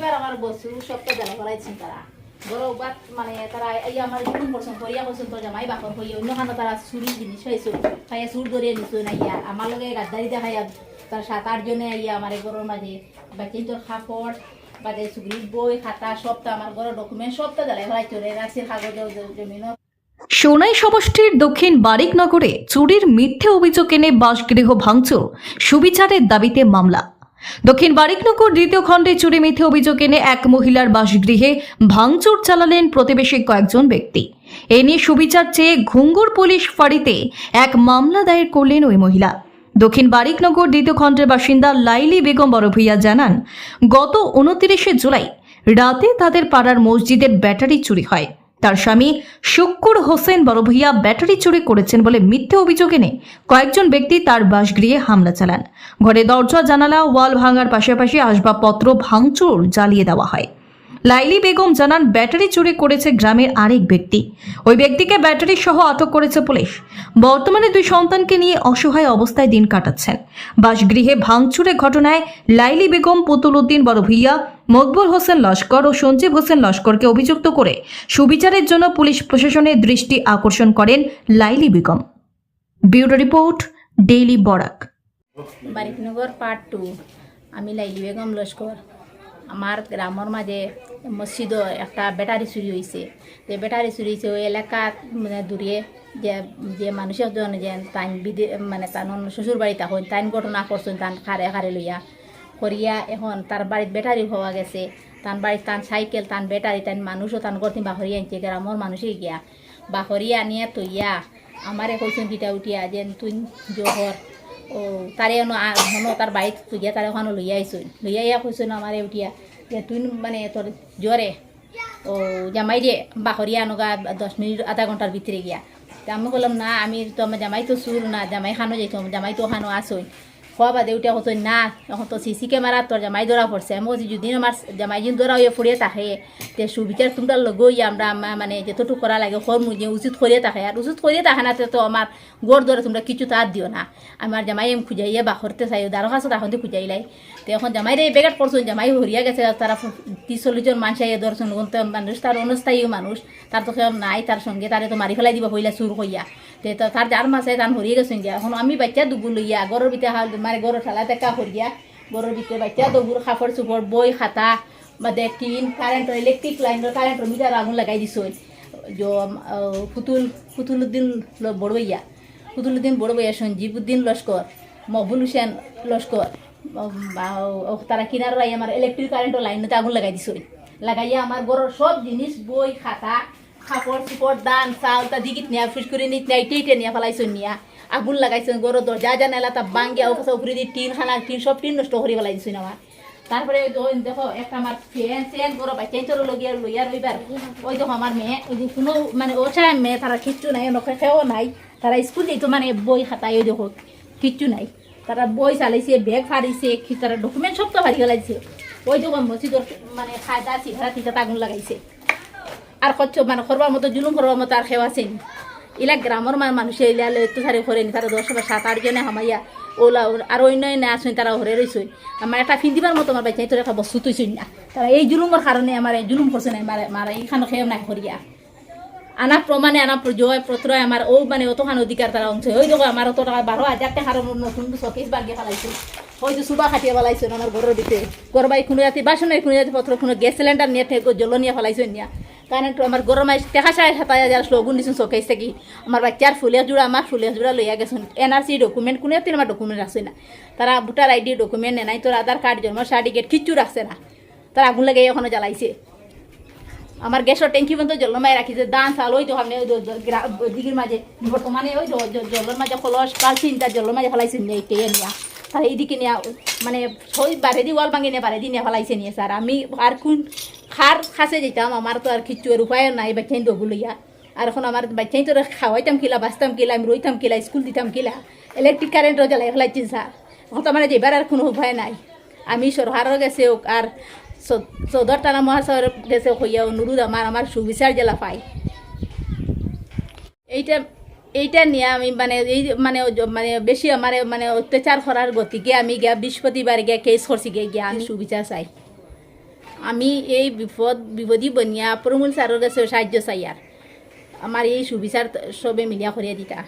এবার আমার বস্তু সবটা জ্বালা করাইছেন তারা। বড় বাত মানে তারা এই আমার জীবন করিয়া জামাই বাকর হইয়া অন্য তারা চুরি জিনিস খাইয়া চুর ধরিয়ে না ইয়া। আমার গাদ্দারি দেখাইয়া সাত আট জনে ইয়া আমার ঘরের মাঝে বাকি বাদে চুরির বই, খাতা, সবটা আমার ঘরের ডকুমেন্ট সবটা জ্বালাই ফেলাইছো রে রাশির কাগজ জমিন সোনাই সমষ্টির দক্ষিণ বারিকনগরে চুরির মিথ্যে অভিযোগ এনে বাসগৃহ ভাঙচুর সুবিচারের দাবিতে মামলা। দক্ষিণ বারিকনগর দ্বিতীয় খণ্ডে চুরি মিথ্যে অভিযোগ এনে এক মহিলার বাসগৃহে ভাঙচুর চালালেন প্রতিবেশী কয়েকজন ব্যক্তি। এ নিয়ে সুবিচার চেয়ে ঘুঙ্গুর পুলিশ ফাঁড়িতে এক মামলা দায়ের করলেন ওই মহিলা। দক্ষিণ বারিকনগর দ্বিতীয় খণ্ডের বাসিন্দা লাইলি বেগম বড়ভূইয়া জানান, গত উনত্রিশে জুলাই রাতে তাদের পাড়ার মসজিদের ব্যাটারি চুরি হয়। তার স্বামী শুক্কুর হোসেন বড়ভূইয়া ব্যাটারি চুরি করেছেন বলে মিথ্যে অভিযোগ এনে কয়েকজন ব্যক্তি তার বাসগৃহে হামলা চালান। ঘরে দরজা, জানালা, ওয়াল ভাঙার পাশাপাশি আসবাবপত্র, ভাঙচুর জ্বালিয়ে দেওয়া হয়। লাইলি বেগম জানান, ব্যাটারি চুরি করেছে গ্রামের আরেক ব্যক্তি। ওই ব্যক্তিকে ব্যাটারি সহ আটক করেছে পুলিশ। বর্তমানে দুই সন্তানকে নিয়ে অসহায় অবস্থায় দিন কাটাচ্ছেন। বাসগৃহে ভাঙচুরের ঘটনায় লাইলি বেগম পুতুল উদ্দিন বড় ভূইয়া মকবুল হোসেন লস্কর ও সঞ্জীব হোসেন লস্করকে অভিযুক্ত করে সুবিচারের জন্য পুলিশ প্রশাসনের দৃষ্টি আকর্ষণ করেন Laili Begum. Bureau report, daily Barak. Bariknagar part two আমি লাইলি বেগম লস্কর। আমার গ্রামের মাঝে মসজিদ একটা ব্যাটারি চুরি হয়েছে যে ব্যাটারি চুরি হয়েছে ওই এলাকাত মানে দূরে যে যে মানুষের জন যে তাইন বিদে মানে তান শ্বশুর বাড়ি তখন তাইন ঘটনা করছেন তান খারে খারে লইয়া। করিয়া এখন তার বাড়িত ব্যাটারি হওয়া গেছে। তান বাড়িত তান সাইকেল তান ব্যাটারি তান মানুষও তান গর্তি বাহরিয়া আনছে গ্রামের মানুষই গিয়া। বাহরিয়া নিয়ে তৈয়া আমারে কইছেন কিটা উঠিয়া যে তুই জোহর ও তারে হনো তার বাড়িত তুইয়া তারে ওখানে লইয়া আইসুন লইয়া ইয়া কইসুন আমারে উঠিয়া যে তুই মানে তোর জ্বরে ও, জামাই রে বাহরিয়া নগা দশ মিনিট, আধা ঘণ্টার ভিতরে গিয়া। আমি বললাম না, আমি তো আমার জামাই তো সুর না, জামাই খানো যাইতাম জামাই তো ওখানো আসুন খোয়া বাদে উঠে কত না, এখন তো সিসি ক্যামেরা তোর জামাই ধরা পড়ছে আমি বলছি যদি আমার জামাই যিন ধরা হয়ে ফুরিয়ে থাকে। তে সুবিচার তোমরা লগই আমরা আমা- মানে যতটুকু করা লাগে হর মুজে উচিত করিয়ে থাকে। আর উচিত করিয়ে থাকে না তে তো আমার গোড় ধরে তোমরা কিছু তার দিও না। আমার জামাই এম খুঁজাইয়া বাহরতে চাই দারো কাছে তখন দিয়ে খুঁজাইলাই তো এখন জামাই রে বেগাট করছেন জামাই হরিয়া গেছে তারা ত্রিশ চল্লিশ জন মানুষ আইয়া করতে মানুষ তার অনুস্থায়ী মানুষ তার তো কেউ নাই তার সঙ্গে তারে তো মারি ফেলাই দিব, হইলা চুর হইয়া তে তার যার মাসে তান হরিয়ে গেছেন গিয়া এখন আমি বাচ্চা দুবু লইয়া গরুর ভিতরে হাল মানে গরুর ঠেলা টেকা হরিয়া গরুর ভিতরে বাচ্চা দুবুর কাপড় চুপড় বই, খাতা বাদে টিন কারেন্টর ইলেকট্রিক লাইনের কারেন্টর মিটার আগুন লাগাই দিছই যে ফুতুল ফুতুলুদ্দিন বড়বইয়া ফুতুলুদ্দিন বড়বইয়া সঞ্জীবুদ্দিন লস্কর মকবুল হুসেন লস্কর বা- তারা কিনার লাই আমার ইলেকট্রিক কারেন্টর লাইনতে আগুন লাগাই দিছই লাগাইয়া আমার ঘরের সব জিনিস বই, খাতা কাপড় চুপড় দান, চাউল তা দিগিত নিয়া ফিস করে নিত নিয়া ইটে নিয়া ফেলাইছো নিয়া। আগুন লাগাইছো গরো দরজা জানালা তা বাঙ্গিয়া ও উপরে দিয়ে টিন খানা, টিন সব টিন নষ্ট করে ফেলাই দিছো আমার তারপরে দেখো একটা আমার ফ্যান ফ্যান বড় বাচ্চা চলো লগিয়া লইয়া রইবার ওই দেখো আমার মেয়ে, ওই যে কোনো মানে ও চায় মেয়ে তারা কিচ্ছু নাই, নখে খেয়েও নাই। তারা স্কুল যেত মানে বই খাতায় ওই দেখো, কিচ্ছু নাই। তারা বই চালাইছে ব্যাগ ফাড়িছে তারা ডকুমেন্ট সব তো ফাড়ি ফেলাইছে ওই দেখো মসজিদর মানে খায়দা চিঘারা তিতা আগুন লাগাইছে। আর কচ্ছ মানে করবার মতো জুলুম করবার মতো আর খেওয়া আছেন ইলা গ্রামের মানে মানুষে ইলা অত্যাচারে করেনি তারা দশ বা সাত, আট জনে হামাইয়া ওলা আর অন্য না আসুন, তারা হরে রইছই আমার একটা ফিন্দিবার মতো আমার বাচ্চা তোর একটা বস্তু তুইছই না। তারা এই জুলুমের কারণে আমার এই জুলুম করছে না মারে মারা এইখানে খেয়েও নাই করিয়া আনা প্রমাণে আনা জয় পত্রয় আমার ও মানে অতখান অধিকার তারা অংশ। ওই দেখো আমার অত টাকা বারো হাজার টাকার নতুন শোকেস বাগিয়ে ফেলাইছে যে সুবা খাটিয়ে ফেলাইছে আমার ঘরের ভিতরে গরবাই কোনো জাতি বাসনের কোনো জাতি পত্র কোনো গ্যাস সিলিন্ডার নিয়ে থেকে জল নিয়ে ফেলাইছে নিয়া। কারণ আমার গরমাই টেকা চাই সাতাই হাজার লগুন দিছোন শোকেস থেকে আমার বাচ্চার ফুলে জোড়া আমার ফুলে জোড়া লইয়া গেছেন এনআরসি ডকুমেন্ট কোনো জাতির আমার ডকুমেন্ট আছে না? তারা ভোটার আইডি ডকুমেন্ট নেই তোর আধার কার্ড জন্ম সার্টিফিকেট কিচ্ছু রাখছে না? তারা আগুন লাগে এখনও জ্বালাইছে। আমার গ্যাসের ট্যাঙ্কি পর্যন্ত জলমাই রাখিছে দান চাল ওই তো আমি দিঘির মাঝে বর্তমানে ওই জলের মাঝে কলস কালছিন তার জলের মাঝে ফেলাইছে নিয়ে কে নিয়া। তার এইদিকে নিয়ে মানে বারে দি ওয়াল ভাঙি নিয়ে দি নিয়ে ফেলাইছে নিয়ে স্যার। আমি আর কোন খার খাসে যেতাম আমার তো আর কিচ্ছু আর উপায় নাই বাচ্চাই দবু লইয়া। আর এখন আমার বাচ্চাই তো খাওয়াইতাম কিলা, বাঁচতাম কিলা, আমি রইতাম কিলা, স্কুল দিতাম কিলা। ইলেকট্রিক কারেন্টও জ্বালাই ফেলাইছি স্যার। এখন তো আমার যেবার আর কোনো উপায় নাই। আমি সরকারের গেছে আর চৌধর টানা মহাশয়ের গেছে হইয়া অনুরোধ আমার আমার সুবিচার জেলা পাই এইটা এইটা নিয়ে আমি মানে এই মানে মানে বেশি আমার মানে অত্যাচার করার গতিকে আমি গিয়া বৃহস্পতিবার গিয়া কেস করছি গিয়ে, গিয়া আমি সুবিচার চাই। আমি এই বিপদ, বিপদী বনিয়া প্রমূল স্যারের কাছে সাহায্য চাই আর আমার এই সুবিচার সবে মিলিয়া করিয়া দিতা